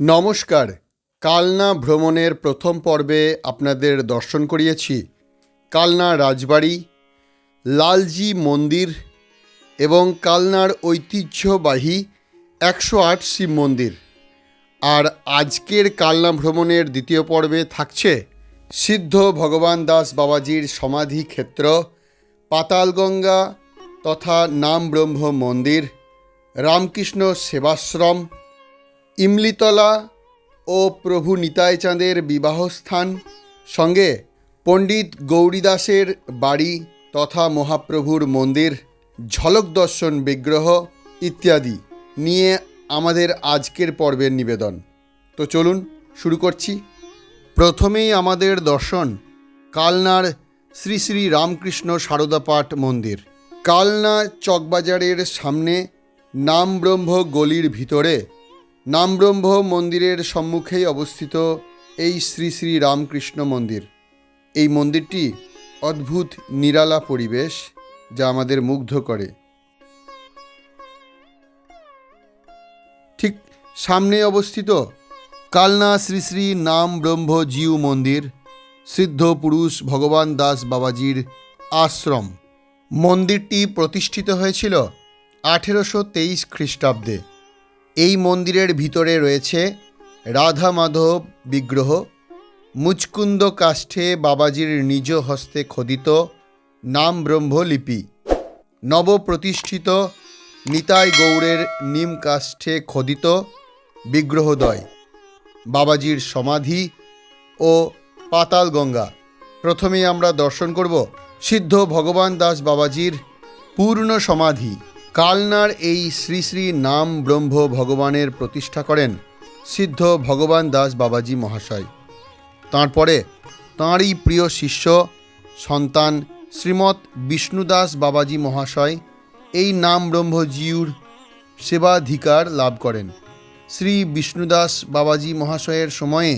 নমস্কার। কালনা ভ্রমণের প্রথম পর্বে আপনাদের দর্শন করিয়েছি। কালনা রাজবাড়ি, লালজি মন্দির এবং কালনার ঐতিহ্যবাহী একশো আট শিব মন্দির। আর আজকের কালনা ভ্রমণের দ্বিতীয় পর্বে থাকছে সিদ্ধ ভগবান দাস বাবাজির সমাধি ক্ষেত্র, পাতালগঙ্গা তথা নাম ব্রহ্ম মন্দির, রামকৃষ্ণ সেবাশ্রম ইমলিতলা ও প্রভু নিতাই চাঁদের বিবাহস্থান। সঙ্গে পণ্ডিত গৌরীদাসের বাড়ি তথা মহাপ্রভুর মন্দির, ঝলক দর্শন বিগ্রহ ইত্যাদি নিয়ে আমাদের আজকের পর্বের নিবেদন। তো চলুন শুরু করছি। প্রথমেই আমাদের দর্শন কালনার শ্রী শ্রী রামকৃষ্ণ সারদাপাঠ মন্দির। কালনা চকবাজারের সামনে নামব্রহ্ম গলির ভিতরে নামব্রহ্ম মন্দিরের সম্মুখেই অবস্থিত এই শ্রী শ্রী রামকৃষ্ণ মন্দির। এই মন্দিরটি অদ্ভুত, নিরালা পরিবেশ যা আমাদের মুগ্ধ করে। ঠিক সামনে অবস্থিত কালনা শ্রী শ্রী নাম ব্রহ্ম জিউ মন্দির, সিদ্ধ পুরুষ ভগবান দাস বাবাজির আশ্রম। মন্দিরটি প্রতিষ্ঠিত হয়েছিল আঠেরোশো তেইশ খ্রিস্টাব্দে। এই মন্দিরের ভিতরে রয়েছে রাধা মাধব বিগ্রহ, মুচকুন্দ কাষ্ঠে বাবাজির নিজ হস্তে খোদিত নাম ব্রহ্মলিপি নবপ্রতিষ্ঠিত নিতাই গৌড়ের নিম কাষ্ঠে খোদিত বিগ্রহদ্বয় বাবাজির সমাধি ও পাতাল গঙ্গা প্রথমেই আমরা দর্শন করব সিদ্ধ ভগবান দাস বাবাজির পূর্ণ সমাধি। কালনার এই শ্রী শ্রী নাম ব্রহ্ম ভগবানের প্রতিষ্ঠা করেন সিদ্ধ ভগবান দাস বাবাজি মহাশয়। তারপরে তাঁরই প্রিয় শিষ্য সন্তান শ্রীমৎ বিষ্ণুদাস বাবাজি মহাশয় এই নাম ব্রহ্মজিউর সেবাধিকার লাভ করেন। শ্রী বিষ্ণুদাস বাবাজি মহাশয়ের সময়ে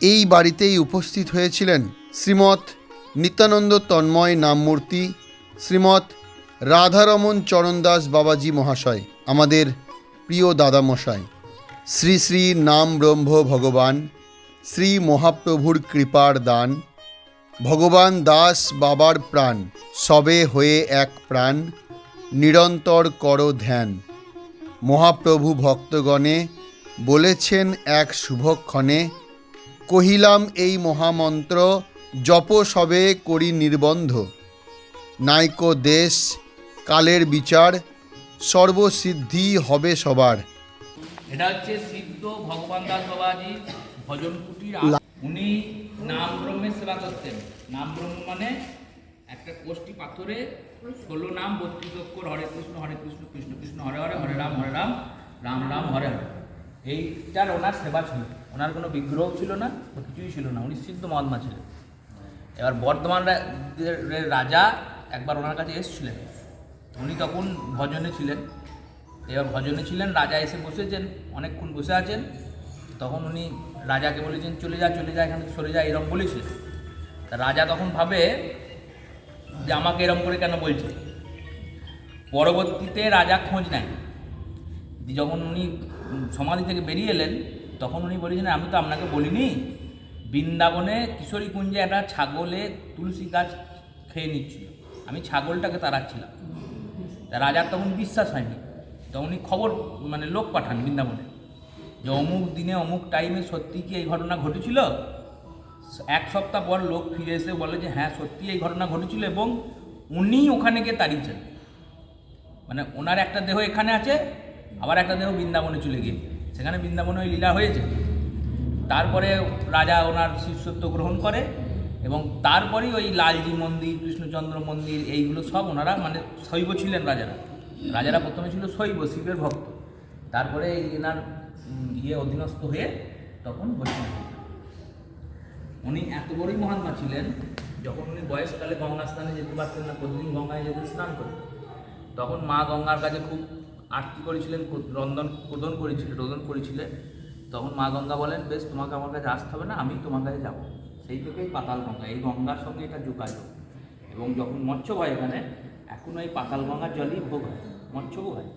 এই বাড়িতেই উপস্থিত হয়েছিলেন শ্রীমৎ নিত্যানন্দ তন্ময় নামমূর্তি শ্রীমৎ রাধারমন চরণদাস বাবাজি মহাশয়, আমাদের প্রিয় দাদামশাই, শ্রী শ্রী নাম ব্রহ্ম ভগবান, শ্রী মহাপ্রভুর কৃপার দান, ভগবান দাস বাবার প্রাণ, সবে হয়ে এক প্রাণ, নিরন্তর কর ধ্যান। মহাপ্রভু ভক্তগণে বলেছেন এক শুভক্ষণে, কহিলাম এই মহামন্ত্র জপ সবে করি নির্বন্ধ। নাইকো দেশ কালের বিচার সর্বসিদ্ধি হবে সবার। এটা হচ্ছে সিদ্ধ ভগবান দাস বাবাজি ভজন কুটির উনি নাম ব্রহ্মের সেবা করতেন। নাম ব্রহ্ম মানে একটা কোষ্টি পাথরে ষোলো নাম বত্রিশ অক্ষর হরে কৃষ্ণ হরে কৃষ্ণ কৃষ্ণ কৃষ্ণ হরে হরে হরে রাম হরে রাম রাম রাম হরে হরে। এইটার ওনার সেবা ছিল। ওনার কোনো বিগ্রহ ছিল না কিছুই ছিল না। উনি সিদ্ধ মহাত্মা ছিলেন। এবার বর্ধমান রাজা একবার ওনার কাছে এসেছিলেন। উনি তখন ভজনে ছিলেন। এবার ভজনে ছিলেন, রাজা এসে বসেছেন, অনেকক্ষণ বসে আছেন। তখন উনি রাজাকে বলেছেন, চলে যা চলে যা, এখান সরে যা, এরম বলেছিলেন। তা রাজা তখন ভাবে যে আমাকে এরম করে কেন বলছে? পরবর্তীতে রাজা খোঁজ নেয়। যখন উনি সমাধি থেকে বেরিয়ে এলেন, তখন উনি বলেছেন, আমি তো আপনাকে বলিনি। বৃন্দাবনে কিশোরী কুঞ্জে একটা ছাগলে তুলসী গাছ খেয়ে নিচ্ছিল। আমি ছাগলটাকে তাড়াচ্ছিলাম। তা রাজার তখন বিশ্বাস হয়নি। তো উনি খবর মানে লোক পাঠান বৃন্দাবনে যে অমুক দিনে অমুক টাইমে সত্যি কি এই ঘটনা ঘটেছিল? এক সপ্তাহ পর লোক ফিরে এসে বলে যে হ্যাঁ সত্যি এই ঘটনা ঘটেছিল এবং উনি ওখানে গিয়ে তাড়িয়েছেন মানে ওনার একটা দেহ এখানে আছে, আবার একটা দেহ বৃন্দাবনে চলে গিয়ে। সেখানে বৃন্দাবনে ওই লীলা হয়েছে। তারপরে রাজা ওনার শিষ্যত্ব গ্রহণ করে। এবং তারপরেই ওই লালজি মন্দির, কৃষ্ণচন্দ্র মন্দির, এইগুলো সব ওনারা মানে শৈব ছিলেন রাজারা। রাজারা প্রথমে ছিল শৈব, শিবের ভক্ত। তারপরে এনার ইয়ে অধীনস্থ হয়ে তখন বৈষ্ণব উনি এত বড়ই মহাত্মা ছিলেন, যখন উনি বয়সকালে গঙ্গা স্নানে যেতে পারতেন না, প্রতিদিন গঙ্গায় যেতে স্নান করতেন। তখন মা গঙ্গার কাছে খুব আরতি করেছিলেন রন্ধন রোদন করেছিলেন রোদন করেছিলেন তখন মা গঙ্গা বলেন, বেশ, তোমাকে আমার কাছে আসতে হবে না, আমি তোমার কাছে যাব। সেই থেকেই পাতাল গঙ্গা। এই গঙ্গার সঙ্গে এটা যোগাযোগ। এবং যখন মৎস্য হয় এখানে এখনও এই পাতাল গঙ্গার জলই ভোগ হয়। মৎস্য ভোগ হয়।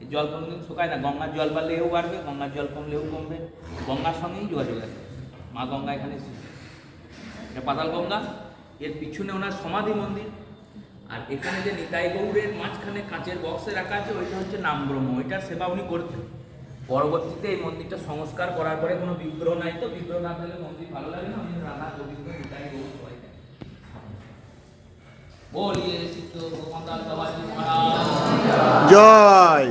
এই জল কোনোদিন শুকায় না। গঙ্গার জল বাড়লে এও বাড়বে, গঙ্গার জল কমলেও কমবে। গঙ্গার সঙ্গেই যোগাযোগ আছে। মা গঙ্গা এখানে। এটা পাতাল গঙ্গা। এর পিছনে ওনার সমাধি মন্দির। আর এখানে যে নিতাই গৌড়ের মাঝখানে কাঁচের বক্সে রাখা আছে, ওইটা হচ্ছে নাম ব্রহ্ম। ওইটার সেবা উনি করতেন। পরবর্তীতে এই মন্দিরটা সংস্কার করার পরে কোনো বিগ্রহ নাই তো, বিগ্রহ না থাকলে মন্দির ভালো লাগে না? উনি রাধা গোবিন্দ নিতাই গৌড় সবাই বলিয়ে জয়।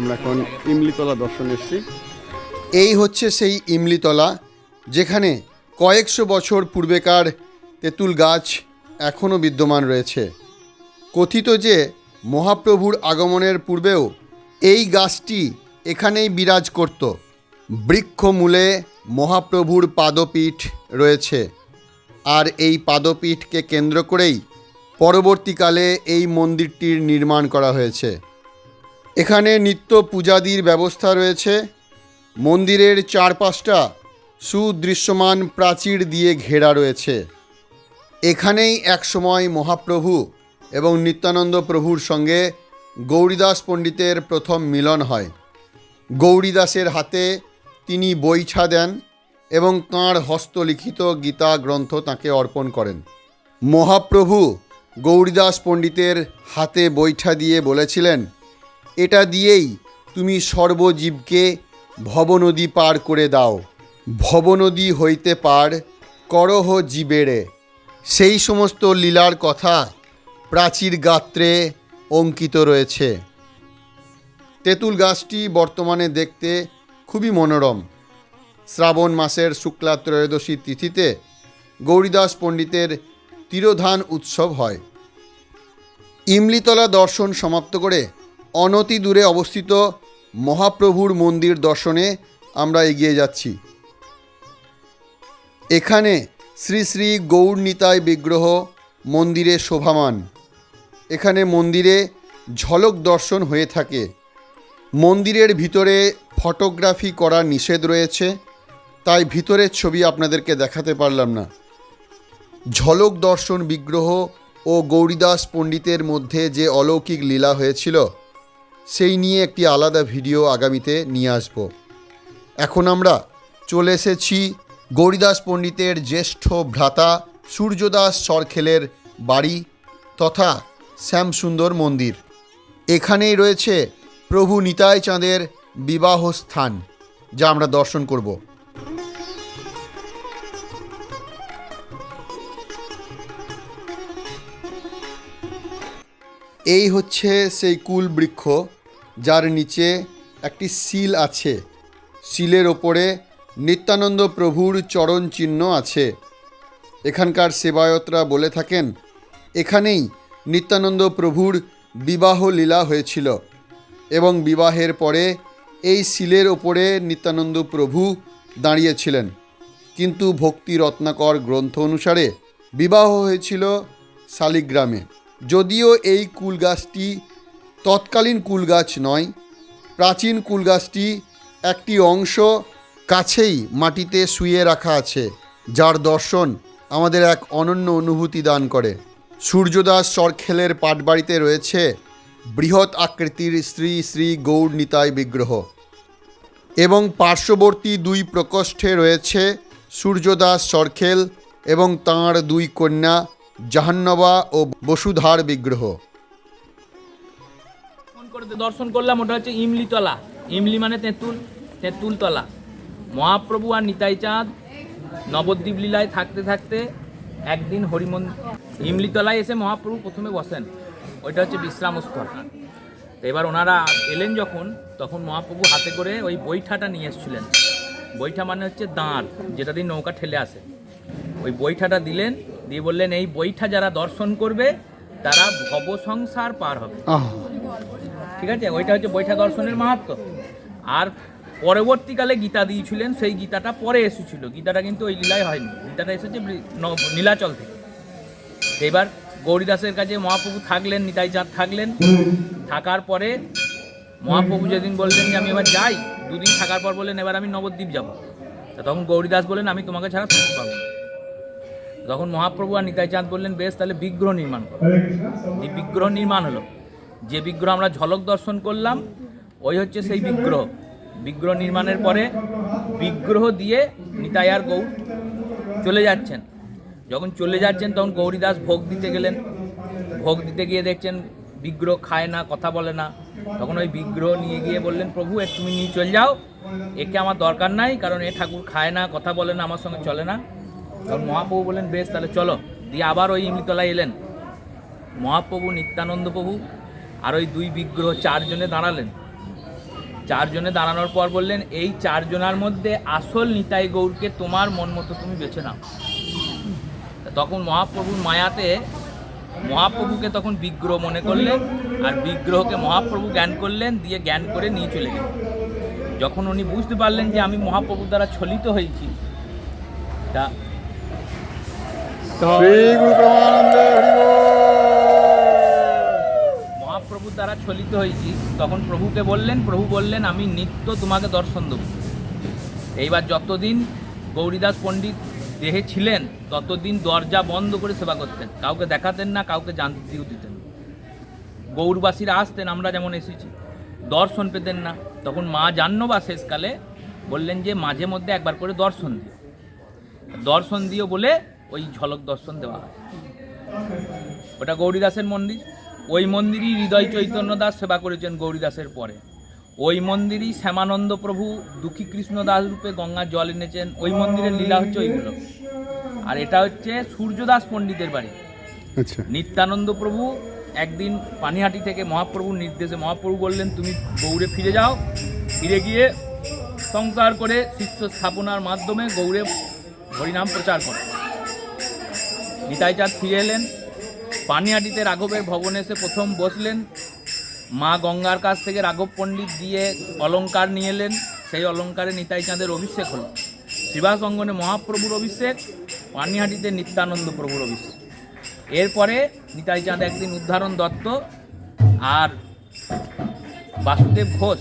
আমরা এখন ইমলিতলা দর্শন এসেছি। এই হচ্ছে সেই ইমলিতলা, যেখানে কয়েকশো বছর পূর্বেকার তেঁতুল গাছ এখনও বিদ্যমান রয়েছে। কথিত যে মহাপ্রভুর আগমনের পূর্বেও এই গাছটি এখানেই বিরাজ করত। বৃক্ষমূলে মহাপ্রভুর পাদপীঠ রয়েছে। আর এই পাদপীঠকে কেন্দ্র করেই পরবর্তীকালে এই মন্দিরটির নির্মাণ করা হয়েছে। এখানে নিত্য পূজাদির ব্যবস্থা রয়েছে। মন্দিরের চারপাশটা সুদৃশ্যমান প্রাচীর দিয়ে ঘেরা রয়েছে। এখানেই একসময় মহাপ্রভু এবং নিত্যানন্দ প্রভুর সঙ্গে গৌরীদাস পণ্ডিতের প্রথম মিলন হয়। গৌরীদাসের হাতে তিনি বৈঠা দেন এবং তাঁর হস্তলিখিত গীতা গ্রন্থ তাকে অর্পণ করেন। মহাপ্রভু গৌরীদাস পণ্ডিতের হাতে বৈঠা দিয়ে বলেছিলেন এটা দিয়েই তুমি সর্বজীবকে ভবনদী পার করে দাও। ভবনদী হইতে পার করহ জীবেরে। সেই সমস্ত লীলার কথা প্রাচীর গাত্রে অঙ্কিত রয়েছে। তেঁতুল গাছটি বর্তমানে দেখতে খুবই মনোরম। শ্রাবণ মাসের শুক্লা ত্রয়োদশী তিথিতে গৌরীদাস পণ্ডিতের তিরোধান উৎসব হয়। ইমলিতলা দর্শন সমাপ্ত করে অনতি দূরে অবস্থিত মহাপ্রভুর মন্দির দর্শনে আমরা এগিয়ে যাচ্ছি। এখানে শ্রী শ্রী গৌর নিতাই বিগ্রহ মন্দিরে শোভামান। এখানে মন্দিরে ঝলক দর্শন হয়ে থাকে। মন্দিরের ভিতরে ফটোগ্রাফি করা নিষেধ রয়েছে, তাই ভিতরের ছবি আপনাদেরকে দেখাতে পারলাম না। ঝলক দর্শন বিগ্রহ ও গৌরীদাস পণ্ডিতের মধ্যে যে অলৌকিক লীলা হয়েছিল সেই নিয়ে একটি আলাদা ভিডিও আগামীতে নিয়ে আসব। এখন আমরা চলে এসেছি গৌরীদাস পণ্ডিতের জ্যেষ্ঠ ভ্রাতা সূর্যদাস সরখেলের বাড়ি তথা শ্যামসুন্দর মন্দির। এখানেই রয়েছে প্রভু নিতাই চাঁদের বিবাহ স্থান যা আমরা দর্শন করব। এই হচ্ছে সেই কুল বৃক্ষ যার নিচে একটি শিল আছে। শিলের ওপরে নিত্যানন্দ প্রভুর চরণ চিহ্ন আছে। এখানকার সেবায়তরা বলে থাকেন, এখানেই নিত্যানন্দ প্রভুর বিবাহ লীলা হয়েছিল এবং বিবাহের পরে এই শিলের ওপরে নিত্যানন্দ প্রভু দাঁড়িয়েছিলেন। কিন্তু ভক্তি রত্নাকর গ্রন্থ অনুসারে বিবাহ হয়েছিল শালিগ্রামে। যদিও এই কুল গাছটি তৎকালীন কুল গাছ নয়, প্রাচীন কুল গাছটি একটি অংশ কাছেই মাটিতে শুয়ে রাখা আছে, যার দর্শন আমাদের এক অনন্য অনুভূতি দান করে। সূর্যদাস সরখেলের পাটবাড়িতে রয়েছে বৃহৎ আকৃতির শ্রী শ্রী গৌর নিতাই বিগ্রহ। এবং পার্শ্ববর্তী দুই প্রকোষ্ঠে রয়েছে সূর্যদাস সরখেল এবং তাঁর দুই কন্যা জাহান্নবা ও বসুধার বিগ্রহ। দর্শন করলাম, ওটা হচ্ছে ইমলিতলা ইমলি মানে তেঁতুল তেঁতুলতলা মহাপ্রভু আর নিতাই চাঁদ নবদ্বীপ লীলায় থাকতে থাকতে একদিন হরিমন ইমলিতলায় এসে মহাপ্রভু প্রথমে বসেন। ওইটা হচ্ছে বিশ্রামস্থল। তো এবার ওনারা এলেন যখন, তখন মহাপ্রভু হাতে করে ওই বৈঠাটা নিয়ে এসেছিলেন। বৈঠা মানে হচ্ছে দাঁড়, যেটা দিয়ে নৌকা ঠেলে আসে। ওই বৈঠাটা দিলেন, দিয়ে বললেন, এই বৈঠা যারা দর্শন করবে, তারা ভব সংসার পার হবে। ঠিক আছে? ওইটা হচ্ছে বৈঠা দর্শনের মাহাত্ম। আর পরবর্তীকালে গীতা দিয়েছিলেন সেই গীতাটা পরে এসেছিল। গীতাটা কিন্তু ওই লীলায় হয়নি। গীতাটা এসেছে নীলাচল থেকে। এবার গৌরীদাসের কাছে মহাপ্রভু থাকলেন নিতাই চাঁদ থাকলেন। থাকার পরে মহাপ্রভু যেদিন বললেন যে আমি এবার যাই। দুদিন থাকার পর বললেন এবার আমি নবদ্বীপ যাব। তা তখন গৌরীদাস বললেন আমি তোমাকে ছাড়া থাকতে পারব তখন মহাপ্রভু আর নিতাই চাঁদ বললেন বেশ তাহলে বিগ্রহ নির্মাণ করো। এই বিগ্রহ নির্মাণ হলো। যে বিগ্রহ আমরা ঝলক দর্শন করলাম, ওই হচ্ছে সেই বিগ্রহ। বিগ্রহ নির্মাণের পরে বিগ্রহ দিয়ে নিতাই আর গৌর চলে যাচ্ছেন। যখন চলে যাচ্ছেন, তখন গৌরীদাস ভোগ দিতে গেলেন। ভোগ দিতে গিয়ে দেখছেন বিগ্রহ খায় না, কথা বলে না। তখন ওই বিগ্রহ নিয়ে গিয়ে বললেন, প্রভু, এ তুমি নিয়ে চলে যাও। একে আমার দরকার নাই, কারণ এ ঠাকুর খায় না, কথা বলে না, আমার সঙ্গে চলে না। তখন মহাপ্রভু বললেন, বেশ, তাহলে চলো। দিয়ে আবার ওই ইমলিতলায় এলেন। মহাপ্রভু নিত্যানন্দ প্রভু আর ওই দুই বিগ্রহ চারজনে দাঁড়ালেন। চারজনে দাঁড়ানোর পর বললেন, এই চারজনার মধ্যে আসল নিতাই গৌরকে তোমার মন মতো তুমি বেছে নাও। তখন মহাপ্রভুর মায়াতে মহাপ্রভুকে তখন বিগ্রহ মনে করলেন আর বিগ্রহকে মহাপ্রভু জ্ঞান করলেন, দিয়ে জ্ঞান করে নিয়ে চলে গেলেন। যখন উনি বুঝতে পারলেন যে আমি মহাপ্রভুর দ্বারা ছলিত হয়েছি, তা শ্রী মহাপ্রভুর দ্বারা ছলিত হয়েছি, তখন প্রভুকে বললেন, প্রভু বললেন, আমি নিত্য তোমাকে দর্শন দেব। এইবার যতদিন গৌরীদাস পণ্ডিত দেহে ছিলেন, ততদিন দরজা বন্ধ করে সেবা করতেন। কাউকে দেখাতেন না, কাউকে জানতেও দিতেন গৌরবাসীরা আসতেন, আমরা যেমন এসেছি। দর্শন পেতেন না। তখন মা জাহ্নবা শেষকালে বললেন যে, মাঝে মধ্যে একবার করে দর্শন দিও। দর্শন দিও বলে ওই ঝলক দর্শন দেওয়া হয়। ওটা গৌরীদাসের মন্দির। ওই মন্দিরই হৃদয় চৈতন্য দাস সেবা করেছেন গৌরীদাসের পরে। ওই মন্দিরই শ্যামানন্দ প্রভু দুঃখী কৃষ্ণ দাস রূপে গঙ্গার জল এনেছেন। ওই মন্দিরের লীলা হচ্ছে ওইগুলো। আর এটা হচ্ছে সূর্যদাস পণ্ডিতের বাড়ি। আচ্ছা। নিত্যানন্দ প্রভু একদিন পানিহাটি থেকে মহাপ্রভুর নির্দেশে মহাপ্রভু বললেন তুমি গৌড়ে ফিরে যাও। ফিরে গিয়ে সংসার করে শিষ্য স্থাপনার মাধ্যমে গৌড়ে হরিনাম প্রচার করো। নিতাই চাঁদ ফিরে এলেন। পানিহাটিতে রাঘবের ভবনে এসে প্রথম বসলেন। মা গঙ্গার কাছ থেকে রাঘব পণ্ডিত দিয়ে অলঙ্কার নিয়ে এলেন। সেই অলংকারে নিতাই চাঁদের অভিষেক হলো। শিবাস অঙ্গনে মহাপ্রভুর অভিষেক পানিহাটিতে নিত্যানন্দ প্রভুর অভিষেক। এরপরে নিতাই চাঁদ একদিন উদ্ধারণ দত্ত আর বাসুদেব ঘোষ,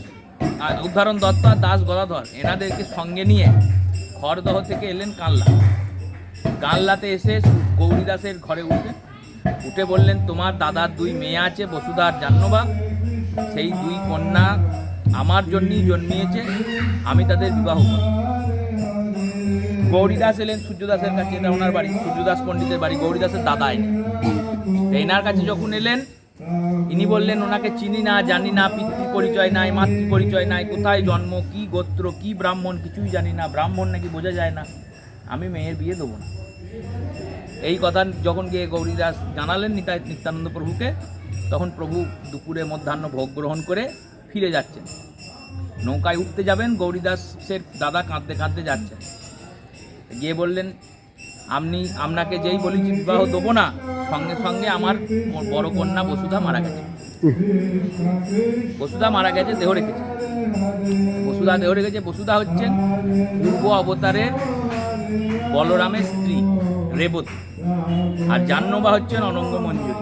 আর উদ্ধারণ দত্ত আর দাস গদাধর এনাদেরকে সঙ্গে নিয়ে খড়দহ থেকে এলেন কানলা। কানলাতে এসে গৌরীদাসের ঘরে উঠলেন। উঠে বললেন, তোমার দাদার দুই মেয়ে আছে, বসুধা আর জাহ্নবা। সেই দুই কন্যা আমার জন্যই জন্মিয়েছে, আমি তাদের বিবাহ করব গৌরীদাস এলেন সূর্যদাসের কাছে, এটা ওনার বাড়ি, সূর্যদাস পণ্ডিতের বাড়ি, গৌরীদাসের দাদা এনে এনার কাছে যখন এলেন, ইনি বললেন, ওনাকে চিনি না, জানি না, পিতৃ পরিচয় নাই, মাতৃ পরিচয় নাই, কোথায় জন্ম, কি গোত্র, কি ব্রাহ্মণ, কিছুই জানি না, ব্রাহ্মণ নাকি বোঝা যায় না, আমি মেয়ের বিয়ে দেবো না। এই কথা যখন গিয়ে গৌরীদাস জানালেন নিতাই নিত্যানন্দ প্রভুকে, তখন প্রভু দুপুরে মধ্যাহ্ন ভোগ গ্রহণ করে ফিরে যাচ্ছেন। নৌকায় উঠতে যাবেন গৌরীদাসের দাদা কাঁদতে কাঁদতে যাচ্ছেন। গিয়ে বললেন, আপনি, আপনাকে যেই বলেছি বিবাহ দেবো না, সঙ্গে সঙ্গে আমার বড় কন্যা বসুধা মারা গেছে। বসুধা মারা গেছে, দেহ রেখেছে। বসুধা দেহ রেখেছে, বসুধা হচ্ছেন পূর্ব অবতারের বলরামের স্ত্রী, রেবতী। আর জাহ্নবা হচ্ছেন অনঙ্গ মঞ্জুরি।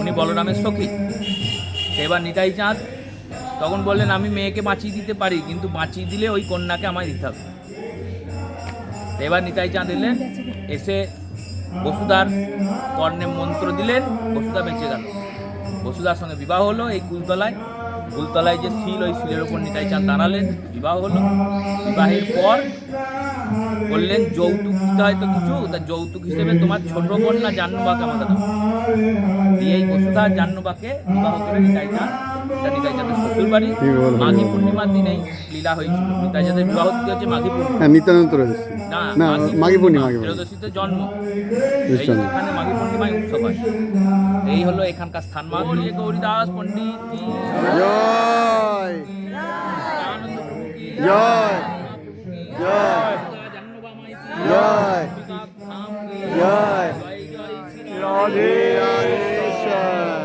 উনি বলরামের সখী। এবার নিতাই চাঁদ তখন বললেন, আমি মেয়েকে বাঁচিয়ে দিতে পারি, কিন্তু বাঁচিয়ে দিলে ওই কন্যাকে আমায় দিতে হবে। এবার নিতাই চাঁদ এলেন, এসে বসুধার কর্ণে মন্ত্র দিলেন, বসুধা বেঁচে গেল। বসুধার সঙ্গে বিবাহ হলো এই কুলতলায়। কুলতলায় যে শিল, ওই শিলের ওপর নিতাই চাঁদ দাঁড়ালেন, বিবাহ হলো। বিবাহের পর বললেন যৌতুক দিতে হয়তো কিছু তা যৌতুক হিসেবে তোমার ছোট কন্যা জাহ্নবাকে আমাকে দাও। দিয়ে এই বসুধা জাহ্নবাকে বিবাহ করে নিতাই চাঁদ এটা নিতাই শ্বশুর বাড়ি মাঘী পূর্ণিমার দিনেই লীলা হয়েছিল। বিবাহ হচ্ছে মাঘী পূর্ণিমা। হ্যাঁ নিত্যানন্দ না না মাঘী পূর্ণিমা ত্রয়োদশীতে জন্ম। এখানে মাঘী পূর্ণিমায় উৎসব হয়। এই হলো এখানকার স্থান। পণ্ডিত জয়! জয়! Jai. Jai. Jai. Jai.